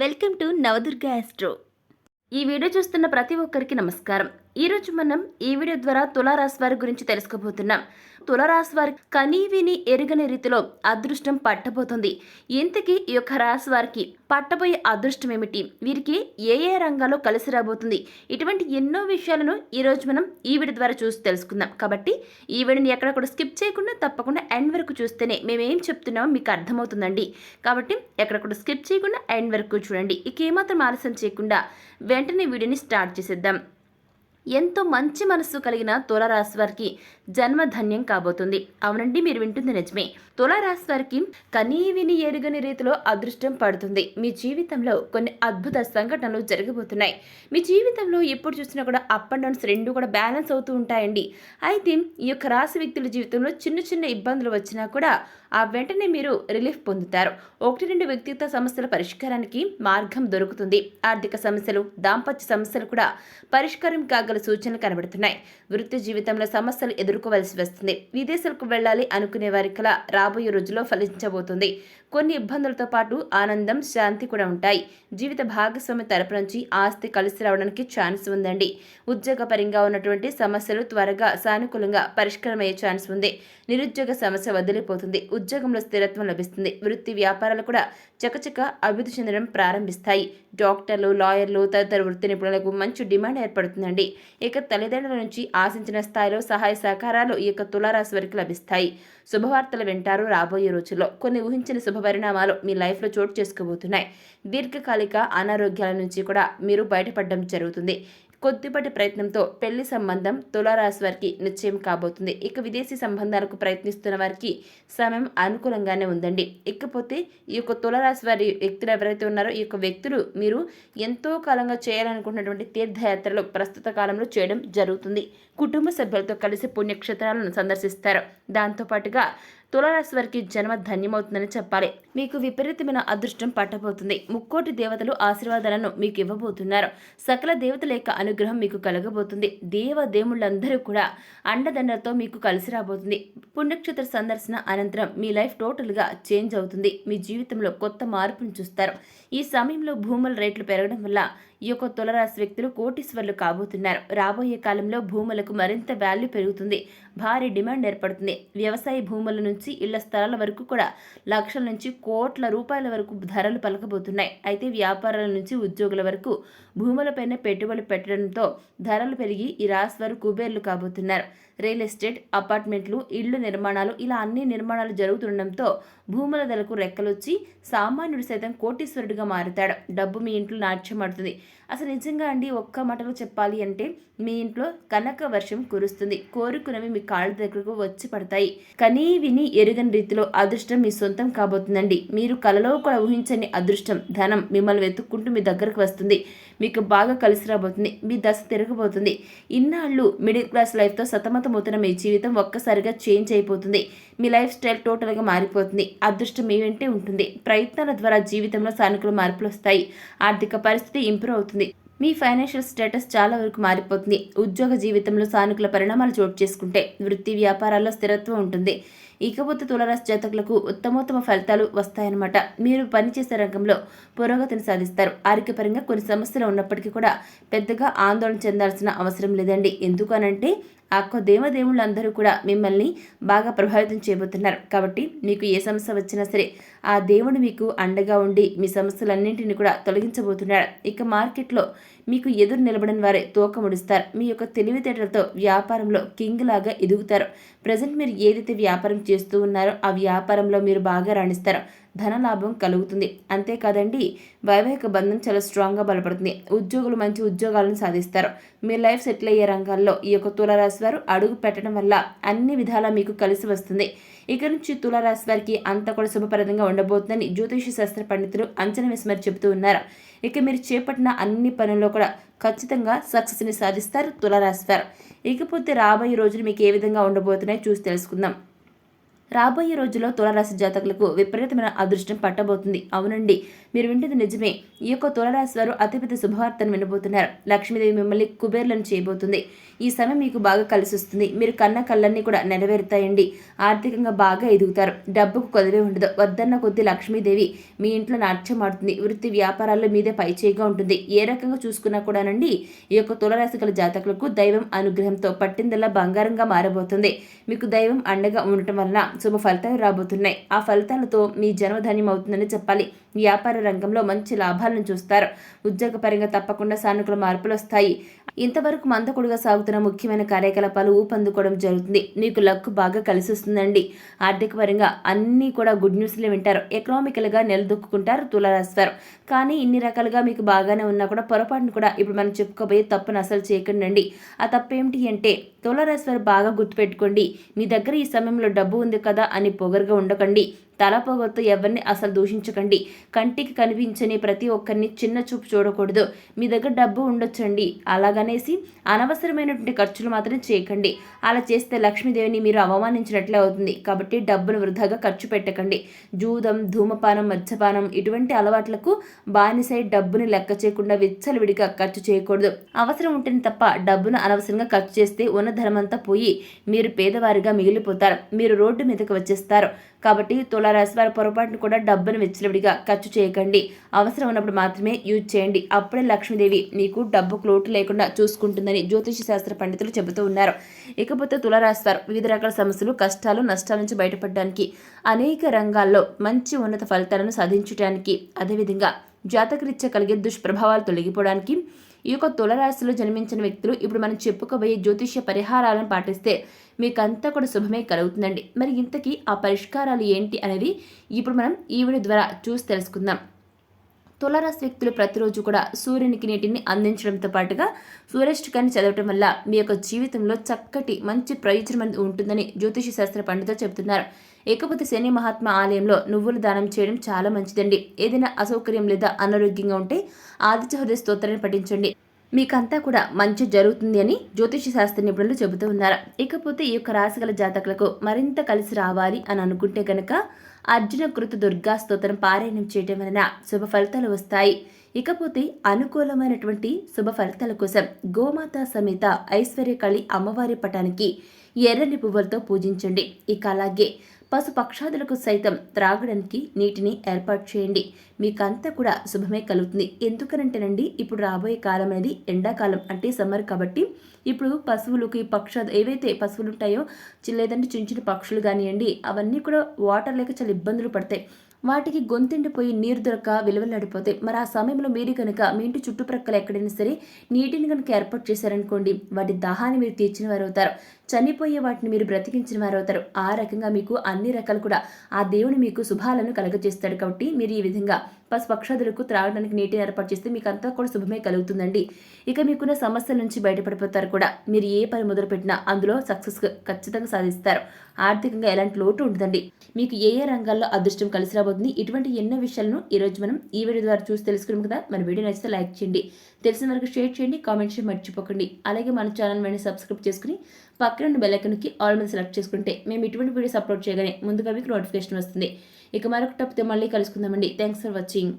Welcome to Navadurga astro. ఈ video చూస్తున్న ప్రతి ఒక్కరికి నమస్కారం. ఈరోజు మనం ఈ వీడియో ద్వారా తులారాశి వారి గురించి తెలుసుకోబోతున్నాం. తులారాశి వారి కనీ విని ఎరుగని రీతిలో అదృష్టం పట్టబోతుంది. ఇంతకీ ఈ యొక్క రాశి వారికి పట్టబోయే అదృష్టం ఏమిటి? వీరికి ఏ ఏ రంగాల్లో కలిసి రాబోతుంది? ఇటువంటి ఎన్నో విషయాలను ఈరోజు మనం ఈ వీడియో ద్వారా చూసి తెలుసుకుందాం. కాబట్టి ఈ వీడియోని ఎక్కడ కూడా స్కిప్ చేయకుండా తప్పకుండా ఎండ్ వరకు చూస్తేనే మేము ఏం చెప్తున్నామో మీకు అర్థమవుతుందండి. కాబట్టి ఎక్కడ కూడా స్కిప్ చేయకుండా ఎండ్ వరకు చూడండి. ఇక ఏమాత్రం ఆలస్యం చేయకుండా వెంటనే వీడియోని స్టార్ట్ చేసేద్దాం. ఎంతో మంచి మనస్సు కలిగిన తులారాశి వారికి జన్మ ధన్యం కాబోతుంది. అవునండి మీరు వింటుంది నిజమే. తులారాశి వారికి కనీ విని ఎరుగని రీతిలో అదృష్టం పడుతుంది. మీ జీవితంలో కొన్ని అద్భుత సంఘటనలు జరగబోతున్నాయి. మీ జీవితంలో ఎప్పుడు చూసినా కూడా అప్ అండ్ డౌన్స్ రెండు కూడా బ్యాలెన్స్ అవుతూ ఉంటాయండి. అయితే ఈ యొక్క రాశి వ్యక్తుల జీవితంలో చిన్న చిన్న ఇబ్బందులు వచ్చినా కూడా ఆ వెంటనే మీరు రిలీఫ్ పొందుతారు. ఒకటి రెండు వ్యక్తిగత సమస్యల పరిష్కారానికి మార్గం దొరుకుతుంది. ఆర్థిక సమస్యలు దాంపత్య సమస్యలు కూడా పరిష్కారం కాగల సూచనలు కనబడుతున్నాయి. వృత్తి జీవితంలో సమస్యలు ఎదుర్కోవలసి వస్తుంది. విదేశాలకు వెళ్ళాలి అనుకునే వారికలా రాబోయే రోజుల్లో ఫలించబోతుంది. కొన్ని ఇబ్బందులతో పాటు ఆనందం శాంతి కూడా ఉంటాయి. జీవిత భాగస్వామి తరపు నుంచి ఆస్తి కలిసి రావడానికి ఛాన్స్ ఉందండి. ఉద్యోగపరంగా ఉన్నటువంటి సమస్యలు త్వరగా సానుకూలంగా పరిష్కారమయ్యే ఛాన్స్ ఉంది. నిరుద్యోగ సమస్య వదిలిపోతుంది. ఉద్యోగంలో స్థిరత్వం లభిస్తుంది. వృత్తి వ్యాపారాలు కూడా చకచక అభివృద్ధి చెందడం ప్రారంభిస్తాయి. డాక్టర్లు లాయర్లు తదితర వృత్తి నిపుణులకు మంచి డిమాండ్ ఏర్పడుతుందండి. ఇక తల్లిదండ్రుల నుంచి ఆశించిన స్థాయిలో సహాయ సహకారాలు ఈ యొక్క తులారాశి వారికి లభిస్తాయి. శుభవార్తలు వింటారు రాబోయే రోజుల్లో. కొన్ని ఊహించిన శుభ పరిణామాలు మీ లైఫ్లో చోటు చేసుకోబోతున్నాయి. దీర్ఘకాలిక అనారోగ్యాల నుంచి కూడా మీరు బయటపడడం జరుగుతుంది. కొద్దిపాటి ప్రయత్నంతో పెళ్ళి సంబంధం తులారాశి వారికి నిశ్చయం కాబోతుంది. ఇక విదేశీ సంబంధాలకు ప్రయత్నిస్తున్న వారికి సమయం అనుకూలంగానే ఉందండి. ఇకపోతే ఈ యొక్క తులారాశి వారి వ్యక్తులు ఎవరైతే ఉన్నారో ఈ యొక్క వ్యక్తులు మీరు ఎంతో కాలంగా చేయాలనుకున్నటువంటి తీర్థయాత్రలు ప్రస్తుత కాలంలో చేయడం జరుగుతుంది. కుటుంబ సభ్యులతో కలిసి పుణ్యక్షేత్రాలను సందర్శిస్తారు. దాంతోపాటుగా తులారాశి వారికి జన్మ ధన్యమవుతుందని చెప్పాలి. మీకు విపరీతమైన అదృష్టం పట్టబోతుంది. ముక్కోటి దేవతలు ఆశీర్వాదాలను మీకు ఇవ్వబోతున్నారు. సకల దేవతల యొక్క అనుగ్రహం మీకు కలగబోతుంది. దేవ దేవుళ్ళందరూ కూడా అండదండలతో మీకు కలిసి రాబోతుంది. పుణ్యక్షేత్ర సందర్శన అనంతరం మీ లైఫ్ టోటల్గా చేంజ్ అవుతుంది. మీ జీవితంలో కొత్త మార్పును చూస్తారు. ఈ సమయంలో భూముల రేట్లు పెరగడం వల్ల ఈ యొక్క తులరాశి వ్యక్తులు కోటీశ్వర్లు కాబోతున్నారు. రాబోయే కాలంలో భూములకు మరింత వాల్యూ పెరుగుతుంది. భారీ డిమాండ్ ఏర్పడుతుంది. వ్యవసాయ భూముల నుంచి ఇళ్ళ స్థలాల వరకు కూడా లక్షల నుంచి కోట్ల రూపాయల వరకు ధరలు పలకబోతున్నాయి. అయితే వ్యాపారాల నుంచి ఉద్యోగుల వరకు భూములపైన పెట్టుబడి పెట్టడంతో ధరలు పెరిగి ఈ రాశి వారు కుబేర్లు కాబోతున్నారు. రియల్ ఎస్టేట్ అపార్ట్మెంట్లు ఇళ్ళ నిర్మాణాలు ఇలా అన్ని నిర్మాణాలు జరుగుతుండడంతో భూముల ధరకు రెక్కలొచ్చి సామాన్యుడు సైతం కోటీశ్వరుడిగా మారుతాడు. డబ్బు మీ ఇంట్లో నాట్యమాడుతుంది అసలు నిజంగా అండి ఒక్క మాటలో చెప్పాలి అంటే మీ ఇంట్లో కనక వర్షం కురుస్తుంది. కోరుకున్నవి మీ కాళ్ళ దగ్గరకు వచ్చి పడతాయి. కనీ విని ఎరుగని రీతిలో అదృష్టం మీ సొంతం కాబోతుందండి. మీరు కలలో కూడా ఊహించని అదృష్టం ధనం మిమ్మల్ని వెతుక్కుంటూ మీ దగ్గరకు వస్తుంది. మీకు బాగా కలిసి రాబోతుంది మీ దశ తిరగబోతుంది. ఇన్నాళ్ళు మిడిల్ క్లాస్ లైఫ్తో సతమతమవుతున్న మీ జీవితం ఒక్కసారిగా చేంజ్ అయిపోతుంది. మీ లైఫ్ స్టైల్ టోటల్గా మారిపోతుంది. అదృష్టం మీ వెంటే ఉంటుంది. ప్రయత్నాల ద్వారా జీవితంలో సానుకూల మార్పులు వస్తాయి. ఆర్థిక పరిస్థితి ఇంప్రూవ్ అవుతుంది. మీ ఫైనాన్షియల్ స్టేటస్ చాలా వరకు మారిపోతుంది. ఉద్యోగ జీవితంలో సానుకూల పరిణామాలు చోటు చేసుకుంటే వృత్తి వ్యాపారాల్లో స్థిరత్వం ఉంటుంది. ఇకపోతే తులరాశి జాతకులకు ఉత్తమోత్తమ ఫలితాలు వస్తాయన్నమాట. మీరు పనిచేసే రంగంలో పురోగతిని సాధిస్తారు. ఆరోగ్యపరంగా కొన్ని సమస్యలు ఉన్నప్పటికీ కూడా పెద్దగా ఆందోళన చెందాల్సిన అవసరం లేదండి. ఎందుకనంటే ఆ దేవదేవుళ్ళందరూ కూడా మిమ్మల్ని బాగా ప్రభావితం చేయబోతున్నారు. కాబట్టి మీకు ఏ సమస్య వచ్చినా సరే ఆ దేవుడు మీకు అండగా ఉండి మీ సమస్యలన్నింటినీ కూడా తొలగించబోతున్నాడు. ఇక మార్కెట్లో మీకు ఎదురు నిలబడిన వారే తోక ముడుస్తారు. మీ యొక్క తెలివితేటలతో వ్యాపారంలో కింగ్ లాగా ఎదుగుతారు. ప్రజెంట్ మీరు ఏదైతే వ్యాపారం చేస్తూ ఉన్నారో ఆ వ్యాపారంలో మీరు బాగా రాణిస్తారు. ధనలాభం కలుగుతుంది. అంతేకాదండి వైవాహిక బంధం చాలా స్ట్రాంగ్గా బలపడుతుంది. ఉద్యోగులు మంచి ఉద్యోగాలను సాధిస్తారు. మీ లైఫ్ సెటిల్ అయ్యే రంగాల్లో ఈ యొక్క తులారాశి వారు అడుగు పెట్టడం వల్ల అన్ని విధాలా మీకు కలిసి వస్తుంది. ఇక నుంచి తులారాశి వారికి అంత కూడా శుభప్రదంగా ఉండబోతుందని జ్యోతిష శాస్త్ర పండితులు అంచనా వేసి మరి చెబుతూ ఉన్నారు. ఇక మీరు చేపట్టిన అన్ని పనుల్లో కూడా ఖచ్చితంగా సక్సెస్ని సాధిస్తారు తులారాశి వారు. ఇకపోతే రాబోయే రోజులు మీకు ఏ విధంగా ఉండబోతున్నాయో చూసి తెలుసుకుందాం. రాబోయే రోజుల్లో తులారాశి జాతకులకు విపరీతమైన అదృష్టం పట్టబోతుంది. అవునండి. మీరు వింటుంది నిజమే. ఈ యొక్క తులరాశి వారు అతిపెద్ద శుభవార్తను వినబోతున్నారు. లక్ష్మీదేవి మిమ్మల్ని కుబేర్లను చేయబోతుంది. ఈ సమయం మీకు బాగా కలిసి వస్తుంది మీరు కన్న కళ్ళన్నీ కూడా నెరవేరుతాయండి. ఆర్థికంగా బాగా ఎదుగుతారు. డబ్బుకు కొదవే ఉండదు. వద్దన్న కొద్దీ లక్ష్మీదేవి మీ ఇంట్లో నాట్యం ఆడుతుంది. వృత్తి వ్యాపారాల్లో మీదే పైచేయిగా ఉంటుంది. ఏ రకంగా చూసుకున్నా కూడానండి ఈ యొక్క తులరాశి గల జాతకులకు దైవం అనుగ్రహంతో పట్టిందల్లా బంగారంగా మారబోతుంది. మీకు దైవం అండగా ఉండటం వలన శుభ ఫలితాలు రాబోతున్నాయి. ఆ ఫలితాలతో మీ జన్మధాన్యం అవుతుందని చెప్పాలి. వ్యాపార రంగంలో మంచి లాభాలను చూస్తారు. ఉద్యోగపరంగా తప్పకుండా సానుకూల మార్పులు వస్తాయి. ఇంతవరకు మందకుడుగా సాగుతున్న ముఖ్యమైన కార్యకలాపాలు ఊపందుకోవడం జరుగుతుంది. మీకు లక్ బాగా కలిసి వస్తుందండి. ఆర్థిక పరంగా అన్నీ కూడా గుడ్ న్యూస్లే వింటారు. ఎకనామికల్గా నిలదొక్కుంటారు తులారాశివారు. కానీ ఇన్ని రకాలుగా మీకు బాగానే ఉన్నా కూడా పొరపాటును కూడా ఇప్పుడు మనం చెప్పుకోబోయే తప్పును అసలు చేయకండి ఆ తప్పు ఏమిటి అంటే తులారాశివారు బాగా గుర్తుపెట్టుకోండి. మీ దగ్గర ఈ సమయంలో డబ్బు ఉంది కదా అని పొగరుగా ఉండకండి. తలపోగొత్తు ఎవరిని అసలు దూషించకండి. కంటికి కనిపించని ప్రతి ఒక్కరిని చిన్న చూపు చూడకూడదు. మీ దగ్గర డబ్బు ఉండొచ్చండి. అలాగనేసి అనవసరమైనటువంటి ఖర్చులు మాత్రం చేయకండి. అలా చేస్తే లక్ష్మీదేవిని మీరు అవమానించినట్లే అవుతుంది. కాబట్టి డబ్బును వృధాగా ఖర్చు పెట్టకండి. జూదం ధూమపానం మద్యపానం ఇటువంటి అలవాట్లకు బానిసై డబ్బుని లెక్క చేయకుండా విచ్చలవిడిగా ఖర్చు చేయకూడదు. అవసరం ఉంటేనే తప్ప డబ్బును అనవసరంగా ఖర్చు చేస్తే ఉన్న ధనమంతా పోయి మీరు పేదవారిగా మిగిలిపోతారు. మీరు రోడ్డు మీదకి వచ్చేస్తారు. కాబట్టి తులారాశి వారి పొరపాటును కూడా డబ్బును వెచ్చలవిడిగా ఖర్చు చేయకండి. అవసరం ఉన్నప్పుడు మాత్రమే యూజ్ చేయండి. అప్పుడే లక్ష్మీదేవి మీకు డబ్బుకు లోటు లేకుండా చూసుకుంటుందని జ్యోతిష శాస్త్ర పండితులు చెబుతూ ఉన్నారు. ఇకపోతే తులారాశి వారు వివిధ రకాల సమస్యలు కష్టాలు నష్టాల నుంచి బయటపడడానికి అనేక రంగాల్లో మంచి ఉన్నత ఫలితాలను సాధించడానికి అదేవిధంగా జాతకరీత్యా కలిగే దుష్ప్రభావాలు తొలగిపోవడానికి ఈ యొక్క తులరాశిలో జన్మించిన వ్యక్తులు ఇప్పుడు మనం చెప్పుకోబోయే జ్యోతిష్య పరిహారాలను పాటిస్తే మీకంతా కూడా శుభమే కలుగుతుందండి. మరి ఇంతకీ ఆ పరిష్కారాలు ఏంటి అనేది ఇప్పుడు మనం ఈ వీడియో ద్వారా చూసి తెలుసుకుందాం. తులరాశి వ్యక్తులు ప్రతిరోజు కూడా సూర్యునికి నీటిని అందించడంతో పాటుగా సూర్యష్టికాన్ని చదవటం వల్ల మీ యొక్క జీవితంలో చక్కటి మంచి ప్రయోజనం ఉంటుందని జ్యోతిష శాస్త్ర పండితులు చెబుతున్నారు. ఇకపోతే శని మహాత్మ ఆలయంలో నువ్వులు దానం చేయడం చాలా మంచిదండి. ఏదైనా అసౌకర్యం లేదా అనారోగ్యంగా ఉంటే ఆదిత్య హృదయ స్తోత్రాన్ని పఠించండి. మీకంతా కూడా మంచి జరుగుతుంది అని జ్యోతిష శాస్త్ర నిపుణులు చెబుతూ ఉన్నారు. ఇకపోతే ఈ యొక్క రాశిగల జాతకులకు మరింత కలిసి రావాలి అని అనుకుంటే గనక అర్జున కృత దుర్గా స్తోత్రం పారాయణం చేయటం వలన శుభ ఫలితాలు వస్తాయి. ఇకపోతే అనుకూలమైనటువంటి శుభ ఫలితాల కోసం గోమాత సమేత ఐశ్వర్యకళి అమ్మవారి పటానికి ఎర్రని పువ్వులతో పూజించండి. ఇక అలాగే పశు పక్షాదులకు సైతం త్రాగడానికి నీటిని ఏర్పాటు చేయండి. మీకంతా కూడా శుభమే కలుగుతుంది. ఎందుకనంటేనండి ఇప్పుడు రాబోయే కాలం అనేది ఎండాకాలం అంటే సమ్మర్ కాబట్టి ఇప్పుడు పశువులకు ఈ పక్షాలు ఏవైతే పశువులు ఉంటాయో లేదంటే చిన్న చిన్న పక్షులు కానివ్వండి అవన్నీ కూడా వాటర్ లేక చాలా ఇబ్బందులు పడతాయి. వాటికి గొంతుండిపోయి నీరు దొరక విలువలాడిపోతాయి మరి ఆ సమయంలో మీరు కనుక మీ ఇంటి చుట్టుప్రక్కల ఎక్కడైనా సరే నీటిని కనుక ఏర్పాటు చేశారనుకోండి వాటి దాహాన్ని మీరు తీర్చిన వారు అవుతారు చనిపోయే వాటిని మీరు బ్రతికించిన వారు అవుతారు ఆ రకంగా మీకు అన్ని రకాలు కూడా ఆ దేవుని మీకు శుభాలను కలగజేస్తాడు కాబట్టి మీరు ఈ విధంగా పశుపక్షాదులకు త్రాగడానికి నీటిని ఏర్పాటు చేస్తే మీకు అంతా కూడా శుభమే కలుగుతుందండి. ఇక మీకున్న సమస్యల నుంచి బయటపడిపోతారు కూడా. మీరు ఏ పని మొదలుపెట్టినా అందులో సక్సెస్ ఖచ్చితంగా సాధిస్తారు. ఆర్థికంగా ఎలాంటి లోటు ఉంటుందండి మీకు ఏ ఏ రంగాల్లో అదృష్టం కలిసి రాబోతుంది ఇటువంటి ఎన్నో విషయాలను ఈరోజు మనం ఈ వీడియో ద్వారా చూసి తెలుసుకున్నాం కదా. మన వీడియో నచ్చితే లైక్ చేయండి. తెలిసిన వరకు షేర్ చేయండి. కామెంట్ చేయండి మర్చిపోకండి. అలాగే మన ఛానల్ మీద సబ్స్క్రైబ్ చేసుకుని పక్కన బెల్లైకన్కి ఆల్ మీద సెలెక్ట్ చేసుకుంటే మేము ఇటువంటి వీడియోస్ అప్లోడ్ చేయగానే ముందుగా మీకు నోటిఫికేషన్ వస్తుంది. ఇక మరొక టాపిక్తో మళ్ళీ కలుసుకుందామండి. Thanks for watching.